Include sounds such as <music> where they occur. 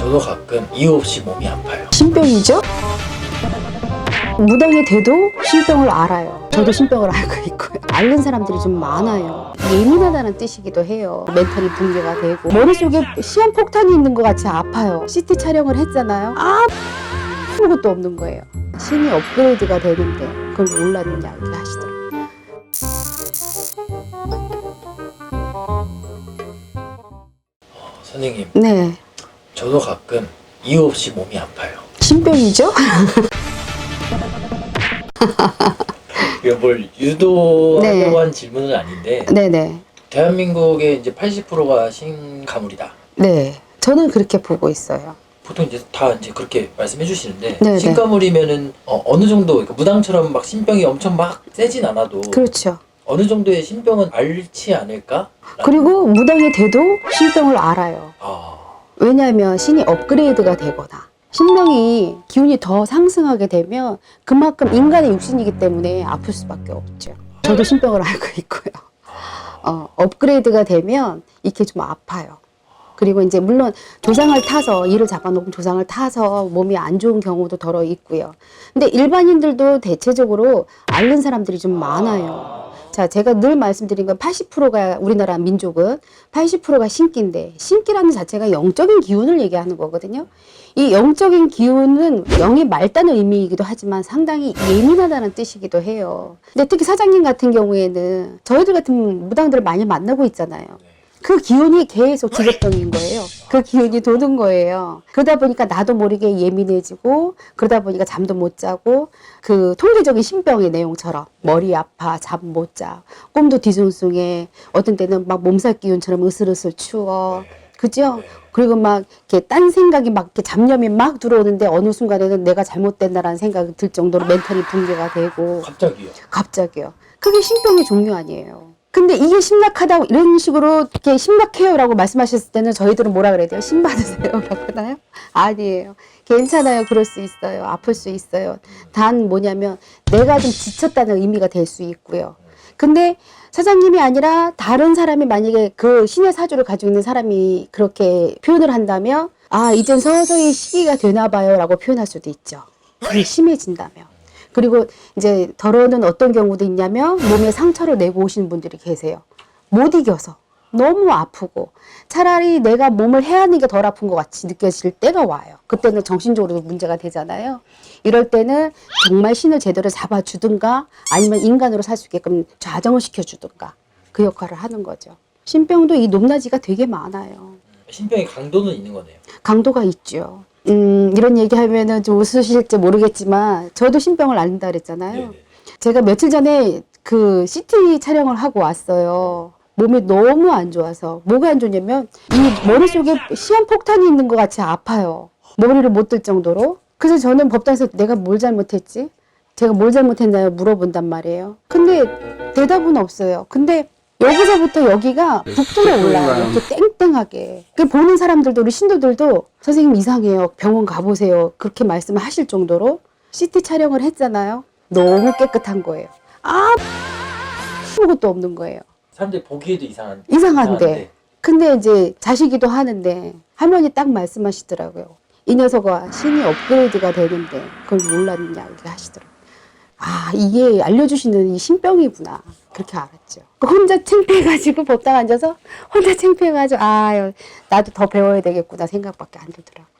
저도 가끔 이유 없이 몸이 아파요. 신병이죠? 무당이 돼도 신병을 알아요. 저도 신병을 알고 있고요. 앓는 사람들이 좀 많아요. 예민하다는 뜻이기도 해요. 멘탈이 붕괴가 되고 머릿속에 시한폭탄이 있는 것 같이 아파요. CT 촬영을 했잖아요. 아 아무것도 없는 거예요. 신이 업그레이드가 되는데 그걸 몰랐느냐 이렇게 하시더라고요. 어, 선생님, 네. 저도 가끔 이유 없이 몸이 아파요. 신병이죠? <laughs> 이거 뭘 유도하려고 네. 한 질문은 아닌데 네네. 대한민국의 이제 80%가 신가물이다. 네. 저는 그렇게 보고 있어요. 보통 이제 다 이제 그렇게 말씀해 주시는데 네, 네. 신가물이면은 어, 느 정도 그러니까 무당처럼 막 신병이 엄청 막 세진 않아도 그렇죠. 어느 정도의 신병은 앓지 않을까? 그리고 무당이 돼도 신병을 알아요. 아, 왜냐하면 신이 업그레이드가 되거나 신명이 기운이 더 상승하게 되면 그만큼 인간의 육신이기 때문에 아플 수밖에 없죠. 저도 신병을 <laughs> 알고 있고요. 어, 업그레이드가 되면 이렇게 좀 아파요. 그리고 이제 물론 조상을 타서 이를 잡아놓고 조상을 타서 몸이 안 좋은 경우도 더러 있고요. 근데 일반인들도 대체적으로 앓는 사람들이 좀 많아요. 자, 제가 늘 말씀드린 건 80%가 우리나라 민족은 80%가 신기인데 신기라는 자체가 영적인 기운을 얘기하는 거거든요. 이 영적인 기운은 영이 맑다는 의미이기도 하지만 상당히 예민하다는 뜻이기도 해요. 근데 특히 사장님 같은 경우에는 저희들 같은 무당들을 많이 만나고 있잖아요. 그 기운이 계속 직업병인 거예요. 그 기운이 도는 거예요. 그러다 보니까 나도 모르게 예민해지고 그러다 보니까 잠도 못 자고 그 통계적인 신병의 내용처럼 머리 아파 잠 못 자, 꿈도 뒤숭숭해 어떤 때는 막 몸살 기운처럼 으슬으슬 추워. 그죠? 네. 그리고 막 이렇게 딴 생각이 막 이렇게 잡념이 막 들어오는데 어느 순간에는 내가 잘못된다라는 생각이 들 정도로 멘탈이 붕괴가 되고 갑자기요. 갑자기요. 그게 신병의 종류 아니에요. 근데 이게 심각하다고 이런 식으로 이렇게 심각해요라고 말씀하셨을 때는 저희들은 뭐라 그래야 돼요? 신 받으세요라고 하나요? <laughs> 아니에요. 괜찮아요. 그럴 수 있어요. 아플 수 있어요. 단 뭐냐면 내가 좀 지쳤다는 의미가 될 수 있고요. 근데 사장님이 아니라 다른 사람이 만약에 그 신의 사주를 가지고 있는 사람이 그렇게 표현을 한다면 아 이젠 서서히 시기가 되나 봐요라고 표현할 수도 있죠. 그게 심해진다면. 그리고 이제 덜어는 어떤 경우도 있냐면 몸에 상처를 내고 오시는 분들이 계세요. 못 이겨서 너무 아프고 차라리 내가 몸을 헤아는 게 덜 아픈 것 같이 느껴질 때가 와요. 그때는 정신적으로도 문제가 되잖아요. 이럴 때는 정말 신을 제대로 잡아주든가 아니면 인간으로 살 수 있게끔 좌정을 시켜주든가 그 역할을 하는 거죠. 신병도 이 높낮이가 되게 많아요. 신병의 강도는 있는 거네요. 강도가 있죠. 음, 이런 얘기 하면은 좀 웃으실지 모르겠지만, 저도 신병을 앓는다 그랬잖아요. 네네. 제가 며칠 전에 그 CT 촬영을 하고 왔어요. 몸이 너무 안 좋아서. 뭐가 안 좋냐면, 이 머릿속에 시한 폭탄이 있는 것 같이 아파요. 머리를 못 들 정도로. 그래서 저는 법당에서 내가 뭘 잘못했지? 제가 뭘 잘못했나요? 물어본단 말이에요. 근데 대답은 없어요. 근데 여기서부터 여기가 북부로 올라요. 이렇게 땡땡하게. 그 보는 사람들도 우리 신도들도 선생님 이상해요. 병원 가보세요. 그렇게 말씀을 하실 정도로 CT 촬영을 했잖아요. 너무 깨끗한 거예요. 아 아무것도 없는 거예요. 사람들이 보기에도 이상한. 이상한데. 근데 이제 자시기도 하는데 할머니 딱 말씀하시더라고요. 이 녀석아 신이 업그레이드가 되는데 그걸 몰랐느냐 이렇게 하시더라고요. 아 이게 알려주시는 이 신병이구나 그렇게 알았죠. 그 혼자 창피해가지고 <laughs> 법당 앉아서 혼자 창피해가지고 아 나도 더 배워야 되겠구나 생각밖에 안 들더라고요.